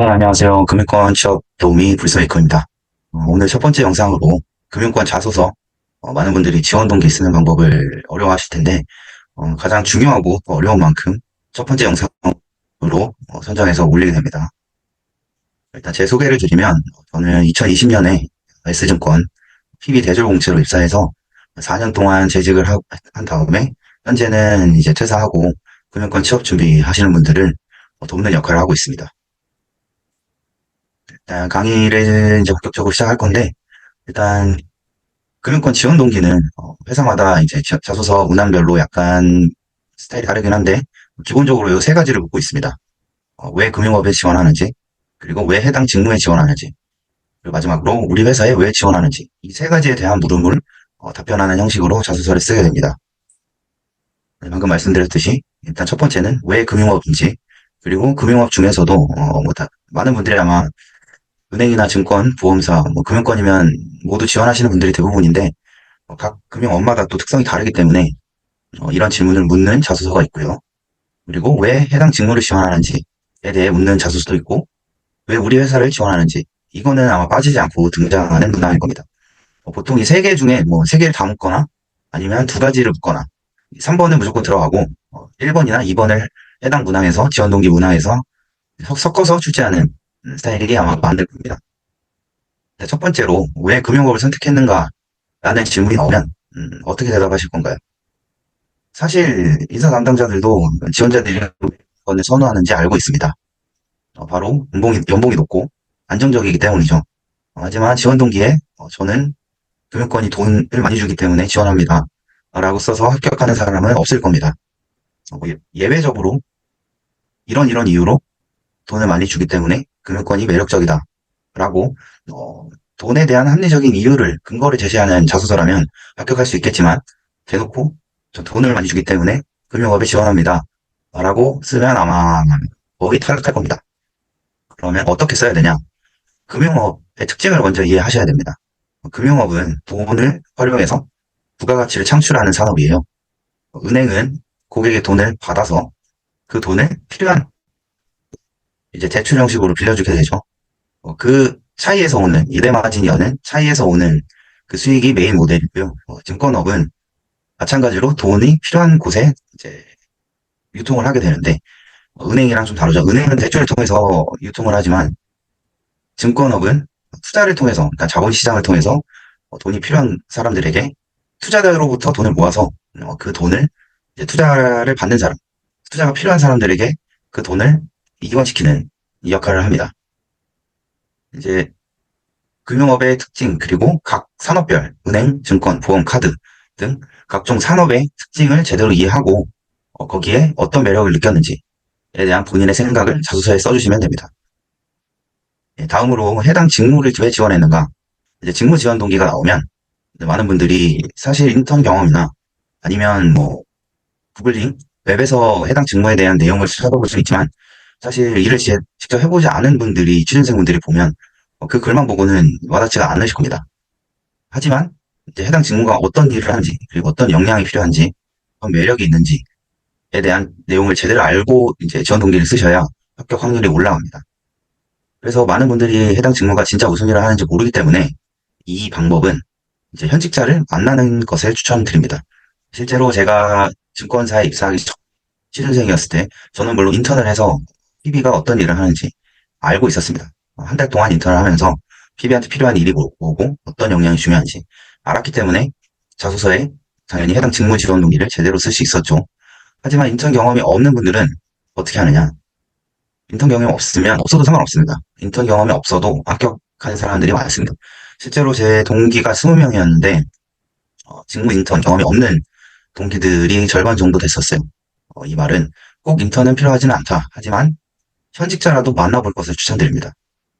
네, 안녕하세요. 금융권 취업 도우미 불서이커입니다. 어, 오늘 첫 번째 영상으로 금융권 자소서 어, 많은 분들이 지원 동기 쓰는 방법을 어려워하실 텐데 어, 가장 중요하고 또 어려운 만큼 첫 번째 영상으로 어, 선정해서 올리게 됩니다. 일단 제 소개를 드리면 저는 2020년에 S증권 PB 대졸공채로 입사해서 4년 동안 재직을 하- 한 다음에 현재는 이제 퇴사하고 금융권 취업 준비하시는 분들을 어, 돕는 역할을 하고 있습니다. 일단 강의를 이제 본격적으로 시작할 건데, 일단 금융권 지원 동기는 어, 회사마다 이제 자- 자소서 문항별로 약간 스타일이 다르긴 한데, 기본적으로 이 세 가지를 묻고 있습니다. 어, 왜 금융업에 지원하는지, 그리고 왜 해당 직무에 지원하는지, 그리고 마지막으로 우리 회사에 왜 지원하는지, 이 세 가지에 대한 물음을 어, 답변하는 형식으로 자소서를 쓰게 됩니다. 네, 방금 말씀드렸듯이, 일단 첫 번째는 왜 금융업인지, 그리고 금융업 중에서도, 어, 뭐 다, 많은 분들이 아마 은행이나 증권, 보험사, 뭐 금융권이면 모두 지원하시는 분들이 대부분인데 어, 각 금융 업마다 또 특성이 다르기 때문에 어, 이런 질문을 묻는 자소서가 있고요. 그리고 왜 해당 직무를 지원하는지에 대해 묻는 자소서도 있고 왜 우리 회사를 지원하는지 이거는 아마 빠지지 않고 등장하는 문항일 겁니다. 어, 보통 이 세 개 중에 뭐 세 개를 다 묻거나 아니면 두 가지를 묻거나 3번은 무조건 들어가고 1번이나 2번을 해당 문항에서 지원 동기 문항에서 섞- 섞어서 출제하는 음, 스타일이 아마 만들 겁니다. 네, 첫 번째로 왜 금융업을 선택했는가 라는 질문이 나오면 음, 어떻게 대답하실 건가요? 사실 인사 담당자들도 지원자들이 건을 선호하는지 알고 있습니다. 어, 바로 연봉이, 연봉이 높고 안정적이기 때문이죠. 어, 하지만 지원 동기에 어, 저는 금융권이 돈을 많이 주기 때문에 지원합니다. 라고 써서 합격하는 사람은 없을 겁니다. 어, 뭐 예- 예외적으로 이런 이런 이유로 돈을 많이 주기 때문에 금융권이 매력적이다. 라고, 어, 돈에 대한 합리적인 이유를, 근거를 제시하는 자소서라면 합격할 수 있겠지만, 대놓고, 저 돈을 많이 주기 때문에 금융업에 지원합니다. 라고 쓰면 아마 거의 탈락할 겁니다. 그러면 어떻게 써야 되냐? 금융업의 특징을 먼저 이해하셔야 됩니다. 금융업은 돈을 활용해서 부가가치를 창출하는 산업이에요. 은행은 고객의 돈을 받아서 그 돈을 필요한 이제 대출 형식으로 빌려주게 되죠. 어, 그 차이에서 오는 이대 마진이 여는 차이에서 오는 그 수익이 메인 모델이고요. 어, 증권업은 마찬가지로 돈이 필요한 곳에 이제 유통을 하게 되는데 어, 은행이랑 좀 다르죠. 은행은 대출을 통해서 유통을 하지만 증권업은 투자를 통해서, 그러니까 자본시장을 통해서 어, 돈이 필요한 사람들에게 투자자로부터 돈을 모아서 어, 그 돈을 이제 투자를 받는 사람, 투자가 필요한 사람들에게 그 돈을 이원시키는 이 역할을 합니다. 이제 금융업의 특징 그리고 각 산업별 은행, 증권, 보험, 카드 등 각종 산업의 특징을 제대로 이해하고 어, 거기에 어떤 매력을 느꼈는지에 대한 본인의 생각을 자소서에 써주시면 됩니다. 예, 다음으로 해당 직무를 왜 지원했는가? 이제 직무 지원 동기가 나오면 많은 분들이 사실 인턴 경험이나 아니면 뭐 구글링 웹에서 해당 직무에 대한 내용을 찾아볼 수 있지만 사실 일을 지- 직접 해보지 않은 분들이 취준생분들이 보면 어, 그 글만 보고는 와닿지가 않으실 겁니다. 하지만 이제 해당 직무가 어떤 일을 하는지 그리고 어떤 역량이 필요한지 어떤 매력이 있는지에 대한 내용을 제대로 알고 이제 지원 동기를 쓰셔야 합격 확률이 올라갑니다. 그래서 많은 분들이 해당 직무가 진짜 무슨 일을 하는지 모르기 때문에 이 방법은 이제 현직자를 만나는 것을 추천드립니다. 실제로 제가 증권사에 입사하기 전 취준생이었을 때 저는 물론 인턴을 해서 PB가 어떤 일을 하는지 알고 있었습니다. 한 달 동안 인턴을 하면서 PB한테 필요한 일이 뭐- 뭐고 어떤 역량이 중요한지 알았기 때문에 자소서에 당연히 해당 직무 지원 동기를 제대로 쓸 수 있었죠. 하지만 인턴 경험이 없는 분들은 어떻게 하느냐? 인턴 경험이 없으면 없어도 상관없습니다. 인턴 경험이 없어도 합격하는 사람들이 많습니다. 실제로 제 동기가 20명이었는데 직무 인턴 경험이 없는 동기들이 절반 정도 됐었어요. 어, 이 말은 꼭 인턴은 필요하지는 않다. 하지만 현직자라도 만나볼 것을 추천드립니다.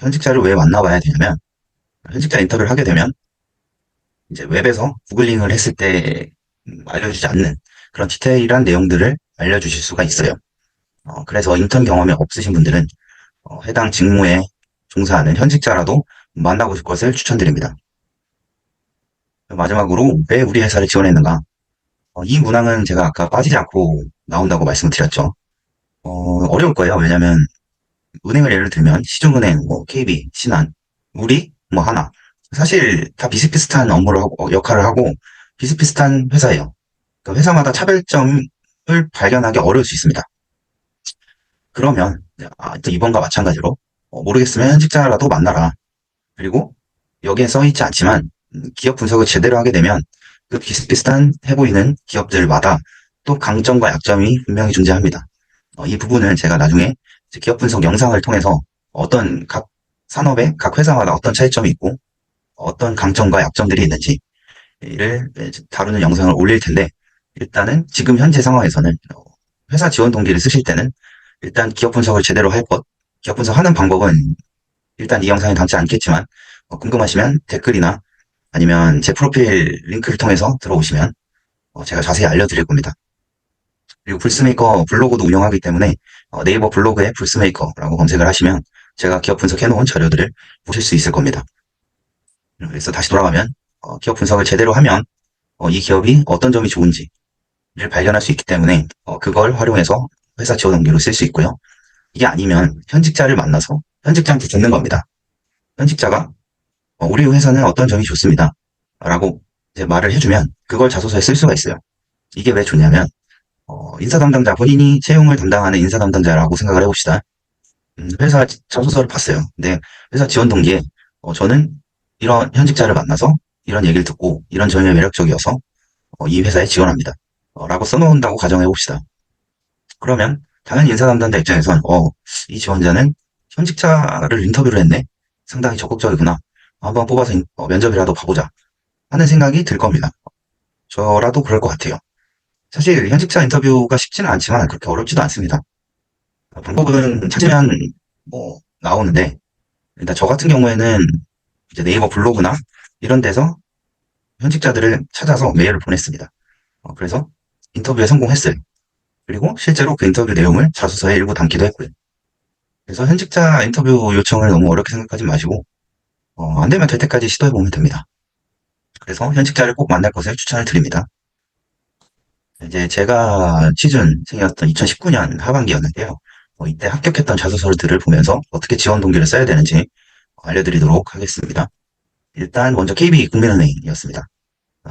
현직자를 왜 만나봐야 되냐면 현직자 인터뷰를 하게 되면 이제 웹에서 구글링을 했을 때 음, 알려주지 않는 그런 디테일한 내용들을 알려주실 수가 있어요. 어, 그래서 인턴 경험이 없으신 분들은 어, 해당 직무에 종사하는 현직자라도 만나보실 것을 추천드립니다. 마지막으로 왜 우리 회사를 지원했는가? 어, 이 문항은 제가 아까 빠지지 않고 나온다고 말씀을 드렸죠. 어, 어려울 거예요. 왜냐면 은행을 예를 들면 시중은행, 뭐 KB, 신한, 우리, 뭐 하나. 사실 다 비슷비슷한 업무를 하고 어, 역할을 하고 비슷비슷한 회사예요. 그러니까 회사마다 차별점을 발견하기 어려울 수 있습니다. 그러면 아, 또 이번과 마찬가지로 어, 모르겠으면 현직자라도 만나라. 그리고 여기에 써 있지 않지만 음, 기업 분석을 제대로 하게 되면 그 비슷비슷한 해 보이는 기업들마다 또 강점과 약점이 분명히 존재합니다. 어, 이 부분은 제가 나중에 기업 분석 영상을 통해서 어떤 각 산업의 각 회사마다 어떤 차이점이 있고 어떤 강점과 약점들이 있는지를 다루는 영상을 올릴 텐데 일단은 지금 현재 상황에서는 어, 회사 지원 동기를 쓰실 때는 일단 기업 분석을 제대로 할 것, 기업 분석하는 방법은 일단 이 영상에 담지 않겠지만 어, 궁금하시면 댓글이나 아니면 제 프로필 링크를 통해서 들어오시면 어, 제가 자세히 알려드릴 겁니다. 그리고 불스메이커 블로그도 운영하기 때문에 어, 네이버 블로그에 불스메이커라고 검색을 하시면 제가 기업 분석해 놓은 자료들을 보실 수 있을 겁니다. 그래서 다시 돌아가면 어, 기업 분석을 제대로 하면 어, 이 기업이 어떤 점이 좋은지를 발견할 수 있기 때문에 어, 그걸 활용해서 회사 지원 동기로 쓸 수 있고요. 이게 아니면 현직자를 만나서 현직자한테 듣는 겁니다. 현직자가 어, 우리 회사는 어떤 점이 좋습니다. 라고 말을 해주면 그걸 자소서에 쓸 수가 있어요. 이게 왜 좋냐면 어, 인사 담당자 본인이 채용을 담당하는 인사 담당자라고 생각을 해봅시다. 음, 회사 자소서를 봤어요. 근데 회사 지원 동기에 어, 저는 이런 현직자를 만나서 이런 얘기를 듣고 이런 점이 매력적이어서 어, 이 회사에 지원합니다. 어, 라고 써놓는다고 가정해 봅시다. 그러면 당연히 인사 담당자 입장에선 어, 이 지원자는 현직자를 인터뷰를 했네. 상당히 적극적이구나. 한번 뽑아서 인- 어, 면접이라도 봐보자. 하는 생각이 들 겁니다. 저라도 그럴 것 같아요. 사실 현직자 인터뷰가 쉽지는 않지만 그렇게 어렵지도 않습니다. 방법은 찾으면 뭐 나오는데 일단 저 같은 경우에는 이제 네이버 블로그나 이런 데서 현직자들을 찾아서 메일을 보냈습니다. 어, 그래서 인터뷰에 성공했어요. 그리고 실제로 그 인터뷰 내용을 자소서에 일부 담기도 했고요. 그래서 현직자 인터뷰 요청을 너무 어렵게 생각하지 마시고 어, 안 되면 될 때까지 시도해 보면 됩니다. 그래서 현직자를 꼭 만날 것을 추천을 드립니다. 이제 제가 취준생이었던 2019년 하반기였는데요. 어, 이때 합격했던 자소서들을 보면서 어떻게 지원 동기를 써야 되는지 알려드리도록 하겠습니다. 일단 먼저 KB국민은행이었습니다.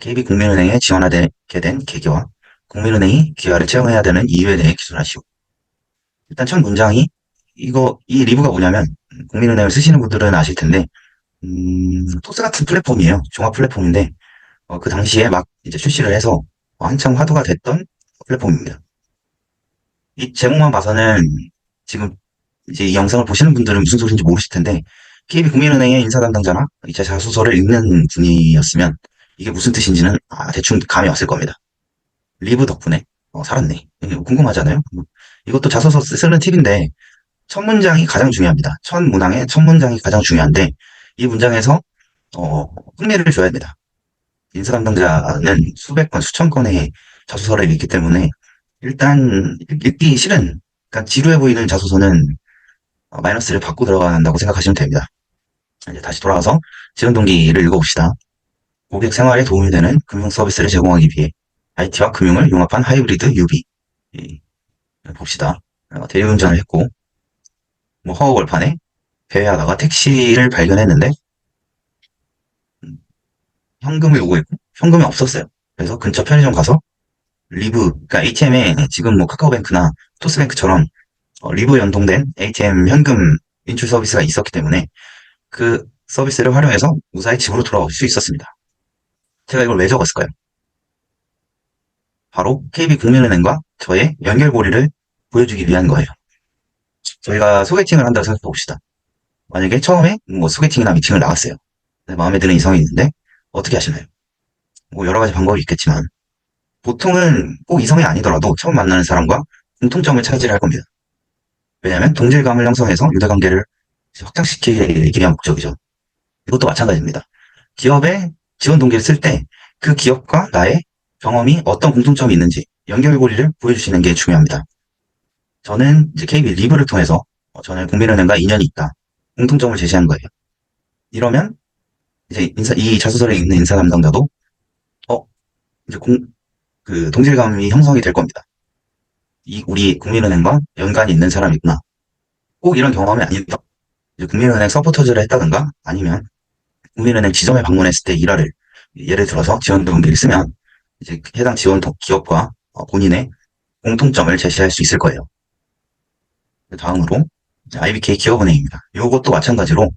KB국민은행에 지원하게 된 계기와 국민은행이 기아를 채용해야 되는 이유에 대해 기술하시오. 일단 첫 문장이 이거 이 리뷰가 뭐냐면 국민은행을 쓰시는 분들은 아실 텐데 음, 토스 같은 플랫폼이에요. 종합 플랫폼인데 어, 그 당시에 막 이제 출시를 해서 한창 화두가 됐던 플랫폼입니다. 이 제목만 봐서는 지금 이제 이 영상을 보시는 분들은 무슨 소리인지 모르실 텐데 KB 국민은행의 인사 담당자나 이제 자소서를 읽는 분이었으면 이게 무슨 뜻인지는 아, 대충 감이 왔을 겁니다. 리브 덕분에 어, 살았네. 궁금하잖아요. 이것도 자소서 쓰는 팁인데 첫 문장이 가장 중요합니다. 첫 문항의 첫 문장이 가장 중요한데 이 문장에서 어, 흥미를 줘야 됩니다. 인사 담당자는 수백 건, 수천 건의 자소서를 읽기 때문에 일단 읽기 싫은, 그러니까 지루해 보이는 자소서는 어, 마이너스를 받고 들어간다고 생각하시면 됩니다. 이제 다시 돌아와서 지원 동기를 읽어봅시다. 고객 생활에 도움이 되는 금융 서비스를 제공하기 위해 IT와 금융을 융합한 하이브리드 UB. 봅시다. 어, 대리운전을 했고, 뭐 허허벌판에 배회하다가 택시를 발견했는데 음, 현금을 요구했고 현금이 없었어요. 그래서 근처 편의점 가서 리브, 그러니까 ATM에 지금 뭐 카카오뱅크나 토스뱅크처럼 어, 리브 연동된 ATM 현금 인출 서비스가 있었기 때문에 그 서비스를 활용해서 무사히 집으로 돌아올 수 있었습니다. 제가 이걸 왜 적었을까요? 바로 KB국민은행과 저의 연결고리를 보여주기 위한 거예요. 저희가 소개팅을 한다고 생각해 봅시다. 만약에 처음에 뭐 소개팅이나 미팅을 나갔어요. 마음에 드는 이성이 있는데 어떻게 하시나요? 뭐 여러 가지 방법이 있겠지만 보통은 꼭 이성이 아니더라도 처음 만나는 사람과 공통점을 찾으려 할 겁니다. 왜냐하면 동질감을 형성해서 유대관계를 확장시키기 위한 목적이죠. 이것도 마찬가지입니다. 기업의 지원 동기를 쓸 때 그 기업과 나의 경험이 어떤 공통점이 있는지 연결고리를 보여주시는 게 중요합니다. 저는 이제 KB 리브를 통해서 어, 저는 국민은행과 인연이 있다. 공통점을 제시한 거예요. 이러면 이제 인사, 이 자소서를 읽는 인사 담당자도 어 이제 공, 그 동질감이 형성이 될 겁니다. 이 우리 국민은행과 연관이 있는 사람이구나. 꼭 이런 경험이 아니다. 이제 국민은행 서포터즈를 했다든가 아니면 국민은행 지점에 방문했을 때 일화를 예를 들어서 지원 동기를 쓰면 이제 해당 지원 동- 기업과 어, 본인의 공통점을 제시할 수 있을 거예요. 다음으로 IBK 기업은행입니다. 이것도 마찬가지로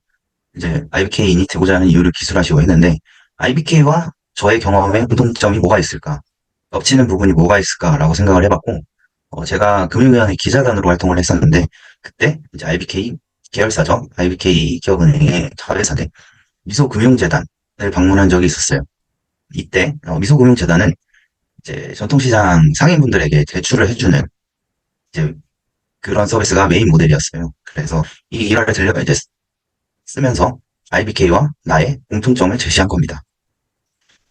이제 IBK인이 되고자 하는 이유를 기술하시고 했는데 IBK와 저의 경험에 공통점이 뭐가 있을까? 겹치는 부분이 뭐가 있을까라고 생각을 해봤고 어, 제가 금융위원회 기자단으로 활동을 했었는데 그때 이제 IBK 계열사죠. IBK 기업은행의 자회사대 미소금융재단을 방문한 적이 있었어요. 이때 어, 미소금융재단은 이제 전통시장 상인분들에게 대출을 해주는 이제 그런 서비스가 메인 모델이었어요. 그래서 이 일화를 들려 이제 쓰- 쓰면서 IBK와 나의 공통점을 제시한 겁니다.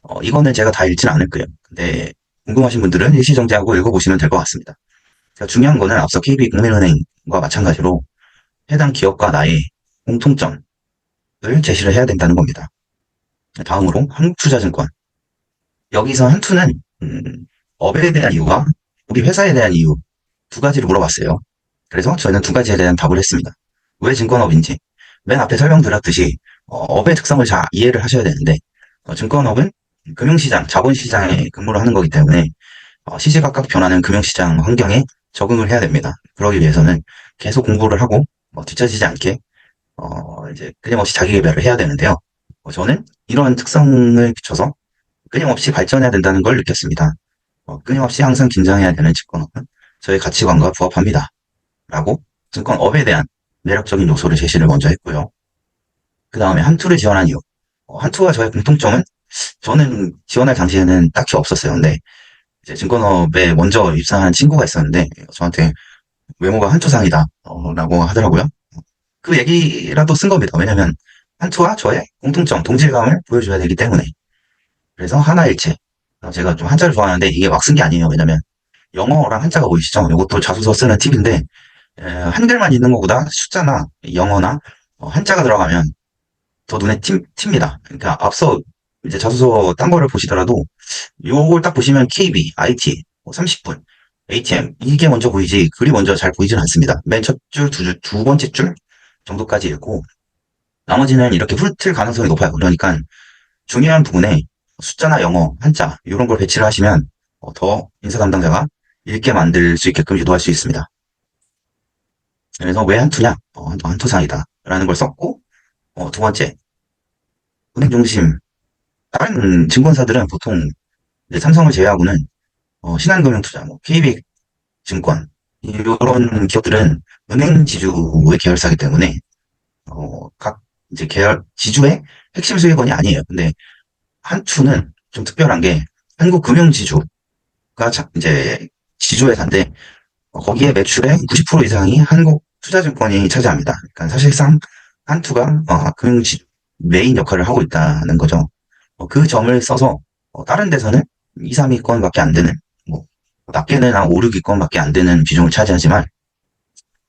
어, 이거는 제가 다 읽지는 않을 거예요. 근데 궁금하신 분들은 일시정지하고 읽어보시면 될 것 같습니다. 중요한 거는 앞서 KB 국민은행과 마찬가지로 해당 기업과 나의 공통점을 제시를 해야 된다는 겁니다. 다음으로 한국투자증권. 여기서 한투는 음, 업에 대한 이유와 우리 회사에 대한 이유 두 가지를 물어봤어요. 그래서 저희는 두 가지에 대한 답을 했습니다. 왜 증권업인지 맨 앞에 설명드렸듯이 어, 업의 특성을 잘 이해를 하셔야 되는데 어, 증권업은 금융시장, 자본시장에 근무를 하는 거기 때문에 어, 시시각각 변하는 금융시장 환경에 적응을 해야 됩니다. 그러기 위해서는 계속 공부를 하고 어, 뒤처지지 않게 어, 이제 끊임없이 자기 개발을 해야 되는데요. 어, 저는 이런 특성을 비춰서 끊임없이 발전해야 된다는 걸 느꼈습니다. 어, 끊임없이 항상 긴장해야 되는 증권업은 저의 가치관과 부합합니다. 라고 증권업에 대한 매력적인 요소를 제시를 먼저 했고요. 그 다음에 한투를 지원한 이유. 어, 한투와 저의 공통점은 저는 지원할 당시에는 딱히 없었어요. 근데 이제 증권업에 먼저 입사한 친구가 있었는데 저한테 외모가 한투상이다 어, 라고 하더라고요. 그 얘기라도 쓴 겁니다. 왜냐면 한투와 저의 공통점, 동질감을 보여줘야 되기 때문에. 그래서 하나일체. 어, 제가 좀 한자를 좋아하는데 이게 막 쓴 게 아니에요. 왜냐면 영어랑 한자가 보이시죠? 이것도 자소서 쓰는 팁인데 에, 한글만 있는 것보다 숫자나 영어나 어, 한자가 들어가면 더 눈에 튑, 튑니다. 그러니까 앞서 이제 자소서 딴 거를 보시더라도 요걸 딱 보시면 KB, IT, 30분, ATM 이게 먼저 보이지 글이 먼저 잘 보이진 않습니다. 맨 첫 줄, 두 줄, 두 번째 줄 정도까지 읽고 나머지는 이렇게 훑을 가능성이 높아요. 그러니까 중요한 부분에 숫자나 영어, 한자 이런 걸 배치를 하시면 어, 더 인사 담당자가 읽게 만들 수 있게끔 유도할 수 있습니다. 그래서 왜 한투냐? 어, 한투, 한투상이다. 라는 걸 썼고 어, 두 번째 은행 중심 다른 증권사들은 보통 이제 삼성을 제외하고는 어, 신한금융투자, 뭐 KB 증권 이런 기업들은 은행 지주의 계열사이기 때문에 어, 각 이제 계열 지주의 핵심 수익원이 아니에요. 근데 한투는 좀 특별한 게 한국 금융 지주가 자- 이제 지주회사인데 어, 거기에 매출의 90% 이상이 한국 투자증권이 차지합니다. 그러니까 사실상 한투가 어, 금융 지 메인 역할을 하고 있다는 거죠. 어, 그 점을 써서 어, 다른 데서는 2, 3위권밖에 안 되는 뭐 낮게는 한 5, 6위권밖에 안 되는 비중을 차지하지만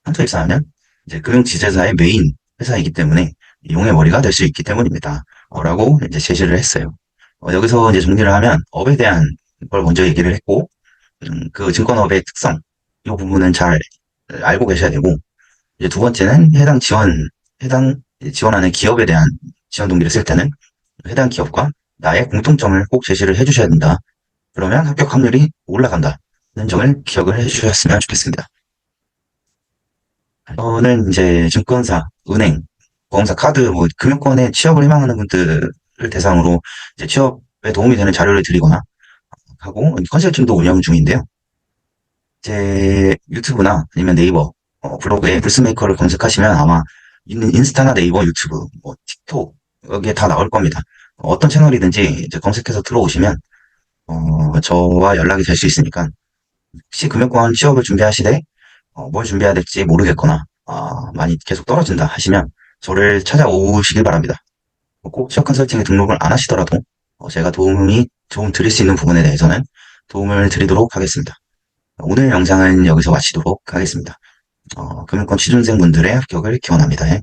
한투에 입사하면 이제 금융 지주회사의 메인 회사이기 때문에 용의 머리가 될 수 있기 때문입니다. 어, 라고 이제 제시를 했어요. 어, 여기서 이제 정리를 하면 업에 대한 걸 먼저 얘기를 했고 음, 그 증권업의 특성 이 부분은 잘 알고 계셔야 되고 이제 두 번째는 해당 지원 해당 지원하는 기업에 대한 지원 동기를 쓸 때는 해당 기업과 나의 공통점을 꼭 제시를 해주셔야 된다. 그러면 합격 확률이 올라간다 는 점을 기억을 해주셨으면 좋겠습니다. 저는 이제 증권사, 은행, 보험사, 카드, 뭐 금융권에 취업을 희망하는 분들을 대상으로 이제 취업에 도움이 되는 자료를 드리거나 하고 컨설팅도 운영 중인데요. 제 유튜브나 아니면 네이버 어, 블로그에 불스메이커를 검색하시면 아마 인스타나 네이버, 유튜브, 뭐 틱톡 여기에 다 나올 겁니다. 어, 어떤 채널이든지 이제 검색해서 들어오시면 어, 저와 연락이 될 수 있으니까 혹시 금융권 취업을 준비하시되 어, 뭘 준비해야 될지 모르겠거나 아, 많이 계속 떨어진다 하시면 저를 찾아오시길 바랍니다. 뭐꼭 취업 컨설팅에 등록을 안 하시더라도 어, 제가 도움이 좀 드릴 수 있는 부분에 대해서는 도움을 드리도록 하겠습니다. 오늘 영상은 여기서 마치도록 하겠습니다. 어, 금융권 취준생분들의 합격을 기원합니다. 예.